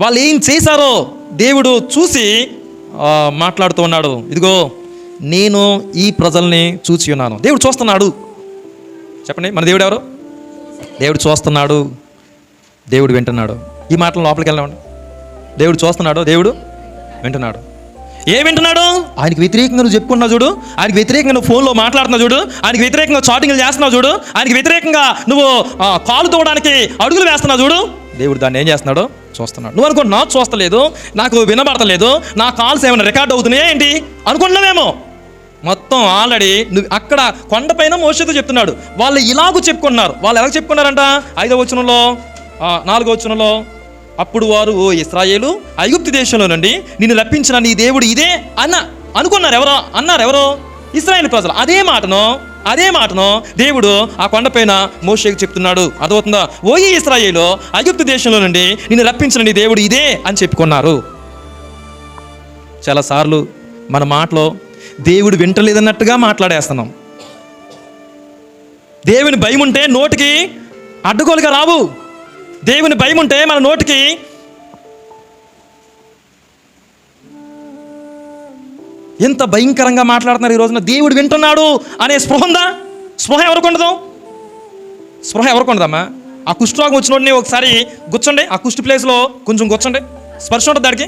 వాళ్ళు ఏం చేశారో దేవుడు చూసి మాట్లాడుతూ ఉన్నాడు. ఇదిగో నేను ఈ ప్రజల్ని చూసి ఉన్నాను. దేవుడు చూస్తున్నాడు. చెప్పండి మన దేవుడు ఎవరు? దేవుడు చూస్తున్నాడు. దేవుడు వింటున్నాడు. ఈ మాటలు లోపలికి వెళ్ళామండి దేవుడు చూస్తున్నాడు దేవుడు వింటున్నాడు. ఏ వింటున్నాడు? ఆయనకి వ్యతిరేకంగా నువ్వు చెప్పుకున్నావు చూడు. ఆయనకి వ్యతిరేకంగా నువ్వు ఫోన్లో మాట్లాడుతున్నావు చూడు. ఆయనకి వ్యతిరేకంగా చాటింగ్లు చేస్తున్నావు చూడు. ఆయనకి వ్యతిరేకంగా నువ్వు కాలు తోవడానికి అడుగులు వేస్తున్నావు చూడు. దేవుడు దాన్ని ఏం చేస్తున్నాడు? చూస్తున్నాడు. నువ్వు అనుకుంటున్నావు చూస్తలేదు నాకు వినబడతలేదు నా కాల్స్ ఏమైనా రికార్డ్ అవుతున్నాయా ఏంటి? అనుకున్నావేమో మొత్తం ఆల్రెడీ నువ్వు అక్కడ కొండపైన మోసతో చెప్తున్నాడు. వాళ్ళు ఇలాగూ చెప్పుకున్నారు. వాళ్ళు ఎలా చెప్పుకున్నారంట? ఐదో వచనంలో నాలుగో వచనంలో అప్పుడు వారు ఓ ఇస్రాయేలు ఐగుప్తి దేశంలో నుండి నిన్ను రప్పించిన నీ దేవుడు ఇదే అన్న. అనుకున్నారు ఎవరో అన్నారు ఎవరో ఇస్రాయేల్ ప్రజలు. అదే మాటను అదే మాటను దేవుడు ఆ కొండపైన మోషేకి చెప్తున్నాడు. అర్థమవుతుందా? ఓ ఈ ఇస్రాయేలు ఐగుప్తు దేశంలో నుండి నిన్ను రప్పించిన దేవుడు ఇదే అని చెప్పుకున్నారు. చాలాసార్లు మన మాటలో దేవుడు వింటలేదన్నట్టుగా మాట్లాడేస్తున్నాం. దేవుని భయం ఉంటే నోటికి అడ్డుకోలుగా రావు. దేవుని భయం ఉంటే మన నోటికి ఎంత భయంకరంగా మాట్లాడుతున్నారు ఈ రోజున? దేవుడు వింటున్నాడు అనే స్పృహ ఉందా? స్పృహ ఎవరికి ఉండదు స్పృహ ఎవరికి ఉండదమ్మా ఆ కుష్ఠరోగం వచ్చినోడిని ఒకసారి గుచ్చండి. ఆ కుష్టి ప్లేస్లో కొంచెం గుచ్చండి. స్పర్శ ఉంటుంది దానికి.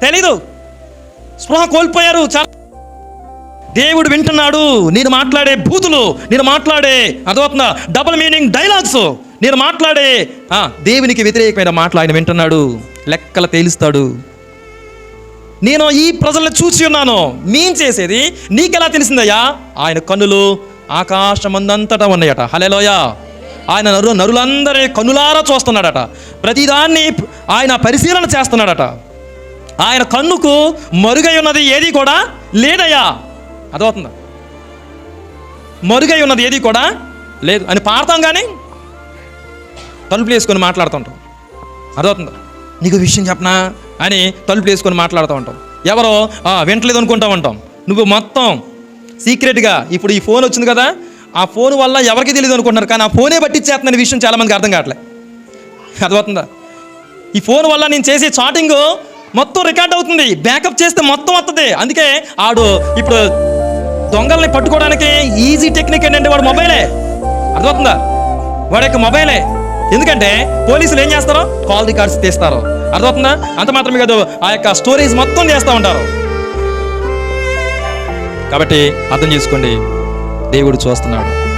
తెలీదు. స్పృహ కోల్పోయారు. చాలా దేవుడు వింటున్నాడు. నేను మాట్లాడే భూతులు నేను మాట్లాడే అదవుతుందా డబుల్ మీనింగ్ డైలాగ్స్ నేను మాట్లాడే దేవునికి వ్యతిరేకమైన మాటలు ఆయన వింటున్నాడు. లెక్కలు తేలుస్తాడు. నేను ఈ ప్రజలను చూసి ఉన్నాను. మేం చేసేది నీకెలా తెలిసిందయ్యా? ఆయన కన్నులు ఆకాశమందంతటా ఉన్నాయట. హలేలోయ ఆయన నరు నరులందరి కన్నులారా చూస్తున్నాడట. ప్రతిదాన్ని ఆయన పరిశీలన చేస్తున్నాడట. ఆయన కన్నుకు మరుగై ఉన్నది ఏది కూడా లేదయ్యా. అదవుతుందా మరుగై ఉన్నది ఏది కూడా లేదు. అని పాడతాం కానీ తలుపులు వేసుకొని మాట్లాడుతుంటాం. అర్థమవుతుందా? నీకు విషయం చెప్పనా? అని తలుపులు వేసుకొని మాట్లాడుతూ ఉంటాం. ఎవరో వింటలేదు అనుకుంటా ఉంటాం. నువ్వు మొత్తం సీక్రెట్గా ఇప్పుడు ఈ ఫోన్ వచ్చింది కదా ఆ ఫోన్ వల్ల ఎవరికి తెలియదు అనుకుంటున్నారు? కానీ ఆ ఫోనే పట్టించేస్తున్న విషయం చాలామందికి అర్థం కావట్లే. అర్థమవుతుందా? ఈ ఫోన్ వల్ల నేను చేసే చాటింగ్ మొత్తం రికార్డ్ అవుతుంది. బ్యాకప్ చేస్తే మొత్తం వస్తుంది అందుకే ఆడు ఇప్పుడు దొంగల్ని పట్టుకోవడానికి ఈజీ టెక్నిక్ ఏంటంటే వాడు మొబైలే. అర్థమవుతుందా? వాడి యొక్క మొబైలే. ఎందుకంటే పోలీసులు ఏం చేస్తారో? కాల్ రికార్డ్స్ తీస్తారు. అర్థమవుతుందా? అంత మాత్రమే కాదు ఆ యొక్క స్టోరీస్ మొత్తం చేస్తూ ఉంటారు. కాబట్టి అర్థం చేసుకోండి దేవుడు చూస్తున్నాడు.